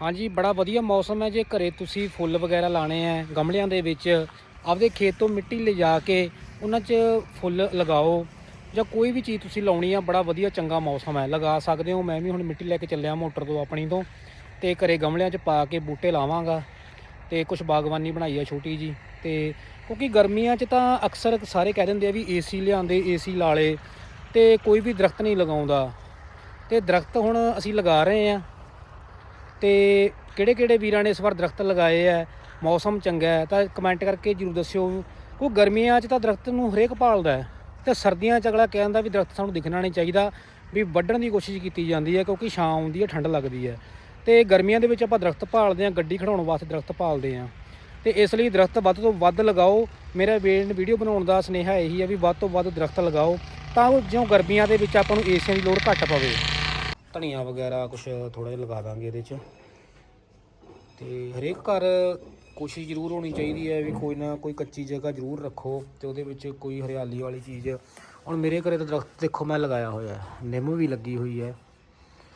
ਹਾਂਜੀ, ਬੜਾ ਵਧੀਆ ਮੌਸਮ ਹੈ ਜੇ ਘਰੇ ਤੁਸੀਂ ਫੁੱਲ ਵਗੈਰਾ ਲਾਣੇ ਆ ਗਮਲਿਆਂ ਦੇ ਵਿੱਚ, ਆਪਦੇ ਖੇਤ ਤੋਂ ਮਿੱਟੀ ਲਿਜਾ ਕੇ ਉਹਨਾਂ 'ਚ ਫੁੱਲ ਲਗਾਓ ਜਾਂ ਕੋਈ ਵੀ ਚੀਜ਼ ਤੁਸੀਂ ਲਾਉਣੀ ਆ, ਬੜਾ ਵਧੀਆ ਚੰਗਾ ਮੌਸਮ ਹੈ। ਲਗਾ ਸਕਦੇ ਹੋ, ਮੈਂ ਵੀ ਹੁਣ ਮਿੱਟੀ ਲੈ ਕੇ ਚੱਲਿਆ ਮੋਟਰ ਤੋਂ ਆਪਣੀ ਤੋਂ ਤੇ ਘਰੇ ਗਮਲਿਆਂ 'ਚ ਪਾ ਕੇ ਬੂਟੇ ਲਾਵਾਂਗਾ ਤੇ ਕੁਝ ਬਾਗਬਾਨੀ ਬਣਾਈ ਆ ਛੋਟੀ ਜੀ ਤੇ ਕਿਉਂਕਿ ਗਰਮੀਆਂ 'ਚ ਤਾਂ ਅਕਸਰ ਸਾਰੇ ਕਹਿ ਦਿੰਦੇ ਆ ਵੀ ਏਸੀ ਲਿਆਂਦੇ ਏਸੀ ਲਾ ਲੇ ਤੇ ਕੋਈ ਵੀ ਦਰਖਤ ਨਹੀਂ ਲਗਾਉਂਦਾ। ਤੇ ਦਰਖਤ ਹੁਣ ਅਸੀਂ ਲਗਾ ਰਹੇ ਆ ਤੇ ਕਿਹੜੇ ਕਿਹੜੇ ਵੀਰਾਂ ਨੇ ਇਸ ਵਾਰ ਦਰਖਤ ਲਗਾਏ ਆ? ਮੌਸਮ ਚੰਗਾ ਹੈ, ਤਾਂ ਕਮੈਂਟ ਕਰਕੇ ਜਰੂਰ ਦੱਸਿਓ। ਕਿਉਂ ਗਰਮੀਆਂ 'ਚ ਤਾਂ ਦਰਖਤ ਨੂੰ ਹਰੇਕ ਭਾਲਦਾ ਹੈ। ਤੇ ਸਰਦੀਆਂ 'ਚ ਅਗਲਾ ਕਹਿੰਦਾ ਵੀ ਦਰਖਤ ਸਾਨੂੰ ਦਿਖਣਾ ਨਹੀਂ ਚਾਹੀਦਾ, ਵੀ ਵੱਢਣ ਦੀ ਕੋਸ਼ਿਸ਼ ਕੀਤੀ ਜਾਂਦੀ ਹੈ ਕਿਉਂਕਿ ਛਾਂ ਆਉਂਦੀ ਹੈ, ਠੰਡ ਲੱਗਦੀ ਹੈ। ਤੇ ਗਰਮੀਆਂ ਦੇ ਵਿੱਚ ਆਪਾਂ ਦਰਖਤ ਭਾਲਦੇ ਹਾਂ, ਗੱਡੀ ਖੜਾਉਣ ਵਾਸਤੇ ਦਰਖਤ ਭਾਲਦੇ ਹਾਂ। ਤੇ ਇਸ ਲਈ ਦਰਖਤ ਵੱਧ ਤੋਂ ਵੱਧ ਲਗਾਓ। ਮੇਰਾ ਵੀਡੀਓ ਬਣਾਉਣ ਦਾ ਸੁਨੇਹਾ ਇਹੀ ਹੈ ਵੀ ਵੱਧ ਤੋਂ ਵੱਧ ਦਰਖਤ ਲਗਾਓ, ਤਾਂ ਉਹ ਜਿਉਂ ਗਰਮੀਆਂ ਦੇ ਵਿੱਚ ਆਪਾਂ ਨੂੰ ਏਸੀਆਂ ਦੀ ਲੋੜ ਘੱਟ ਪਵੇ। ਧਨੀਆ ਵਗੈਰਾ ਕੁਝ ਥੋੜਾ ਜਿਹਾ ਲਗਾ ਦਾਂਗੇ ਇਹਦੇ 'ਚ। ਤੇ ਹਰੇਕ ਘਰ ਕੋਸ਼ਿਸ਼ ਜ਼ਰੂਰ ਹੋਣੀ ਚਾਹੀਦੀ ਹੈ ਵੀ ਕੋਈ ਨਾ ਕੋਈ ਕੱਚੀ ਜਗ੍ਹਾ ਜ਼ਰੂਰ ਰੱਖੋ ਤੇ ਉਹਦੇ ਵਿੱਚ ਕੋਈ ਹਰਿਆਲੀ ਵਾਲੀ ਚੀਜ਼। ਹੁਣ ਮੇਰੇ ਘਰੇ ਤਾਂ ਦਰਖਤ ਦੇਖੋ ਮੈਂ ਲਗਾਇਆ ਹੋਇਆ ਹੈ, ਨਿੰਮ ਵੀ ਲੱਗੀ ਹੋਈ ਹੈ।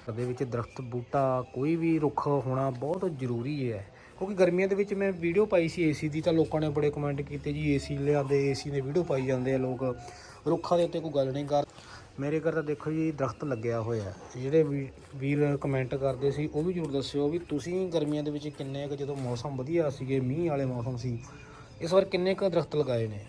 ਘਰ ਦੇ ਵਿੱਚ ਦਰਖਤ, ਬੂਟਾ, ਕੋਈ ਵੀ ਰੁੱਖ ਹੋਣਾ ਬਹੁਤ ਜ਼ਰੂਰੀ ਹੈ। ਕਿਉਂਕਿ ਗਰਮੀਆਂ ਦੇ ਵਿੱਚ ਮੈਂ ਵੀਡੀਓ ਪਾਈ ਸੀ ਏਸੀ ਦੀ ਤਾਂ ਲੋਕਾਂ ਨੇ ਬੜੇ ਕਮੈਂਟ ਕੀਤੇ ਜੀ, ਏਸੀ ਲਿਆਂਦੇ, ਏਸੀ ਦੇ ਵੀਡੀਓ ਪਾਈ ਜਾਂਦੇ ਆ ਲੋਕ। ਰੁੱਖਾਂ ਦੇ ਉੱਤੇ ਕੋਈ ਗੱਲ ਨਹੀਂ ਕਰ ਮੇਰੇ ਘਰ ਤਾਂ ਦੇਖੋ ਜੀ, ਦਰਖਤ ਲੱਗਿਆ ਹੋਇਆ। ਜਿਹੜੇ ਵੀ- ਵੀਰ ਕਮੈਂਟ ਕਰਦੇ ਸੀ, ਉਹ ਵੀ ਜ਼ਰੂਰ ਦੱਸਿਓ ਵੀ ਤੁਸੀਂ ਗਰਮੀਆਂ ਦੇ ਵਿੱਚ ਕਿੰਨੇ ਕੁ ਜਦੋਂ ਮੌਸਮ ਵਧੀਆ ਸੀਗੇ, ਮੀਂਹ ਵਾਲੇ ਮੌਸਮ ਸੀ, ਇਸ ਵਾਰ ਕਿੰਨੇ ਕੁ ਦਰਖਤ ਲਗਾਏ ਨੇ?